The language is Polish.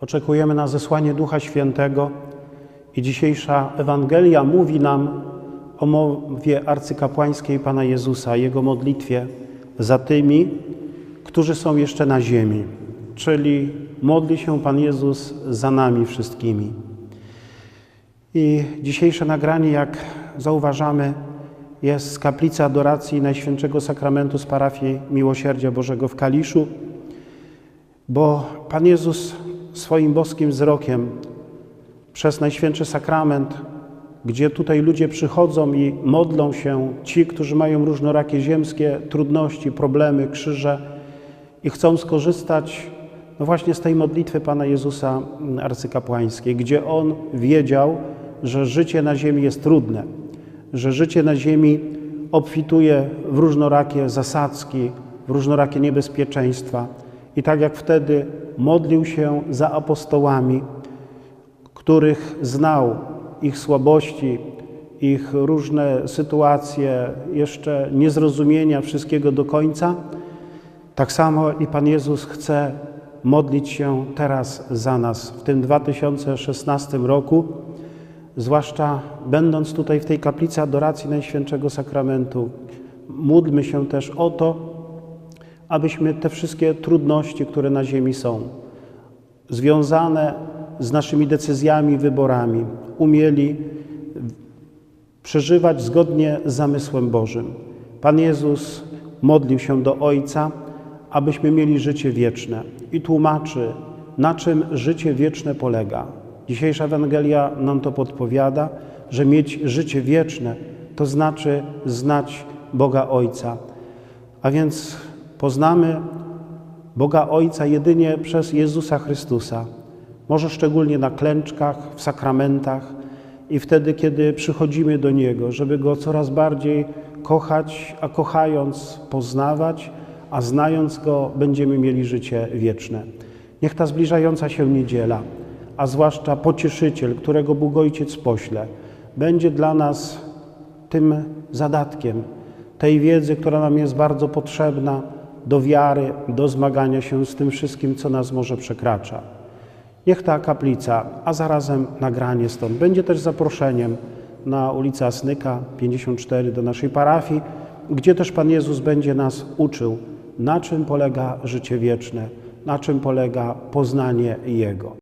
Oczekujemy na zesłanie Ducha Świętego i dzisiejsza Ewangelia mówi nam o mowie arcykapłańskiej Pana Jezusa, Jego modlitwie za tymi, którzy są jeszcze na ziemi, czyli modli się Pan Jezus za nami wszystkimi. I dzisiejsze nagranie, jak zauważamy, jest z kaplicy adoracji Najświętszego Sakramentu z parafii Miłosierdzia Bożego w Kaliszu, bo Pan Jezus swoim boskim wzrokiem przez Najświętszy Sakrament, gdzie tutaj ludzie przychodzą i modlą się, ci, którzy mają różnorakie ziemskie trudności, problemy, krzyże i chcą skorzystać no właśnie z tej modlitwy Pana Jezusa arcykapłańskiej, gdzie On wiedział, że życie na ziemi jest trudne, że życie na ziemi obfituje w różnorakie zasadzki, w różnorakie niebezpieczeństwa. I tak jak wtedy modlił się za apostołami, których znał, ich słabości, ich różne sytuacje, jeszcze niezrozumienia wszystkiego do końca, tak samo i Pan Jezus chce modlić się teraz za nas w tym 2016 roku, zwłaszcza będąc tutaj w tej kaplicy adoracji Najświętszego Sakramentu. Módlmy się też o to, abyśmy te wszystkie trudności, które na ziemi są, związane z naszymi decyzjami, wyborami, umieli przeżywać zgodnie z zamysłem Bożym. Pan Jezus modlił się do Ojca, abyśmy mieli życie wieczne i tłumaczy, na czym życie wieczne polega. Dzisiejsza Ewangelia nam to podpowiada, że mieć życie wieczne to znaczy znać Boga Ojca. A więc poznamy Boga Ojca jedynie przez Jezusa Chrystusa. Może szczególnie na klęczkach, w sakramentach i wtedy, kiedy przychodzimy do Niego, żeby Go coraz bardziej kochać, a kochając poznawać, a znając Go będziemy mieli życie wieczne. Niech ta zbliżająca się niedziela, a zwłaszcza pocieszyciel, którego Bóg Ojciec pośle, będzie dla nas tym zadatkiem, tej wiedzy, która nam jest bardzo potrzebna do wiary, do zmagania się z tym wszystkim, co nas może przekracza. Niech ta kaplica, a zarazem nagranie stąd, będzie też zaproszeniem na ulicę Asnyka 54 do naszej parafii, gdzie też Pan Jezus będzie nas uczył, na czym polega życie wieczne, na czym polega poznanie Jego.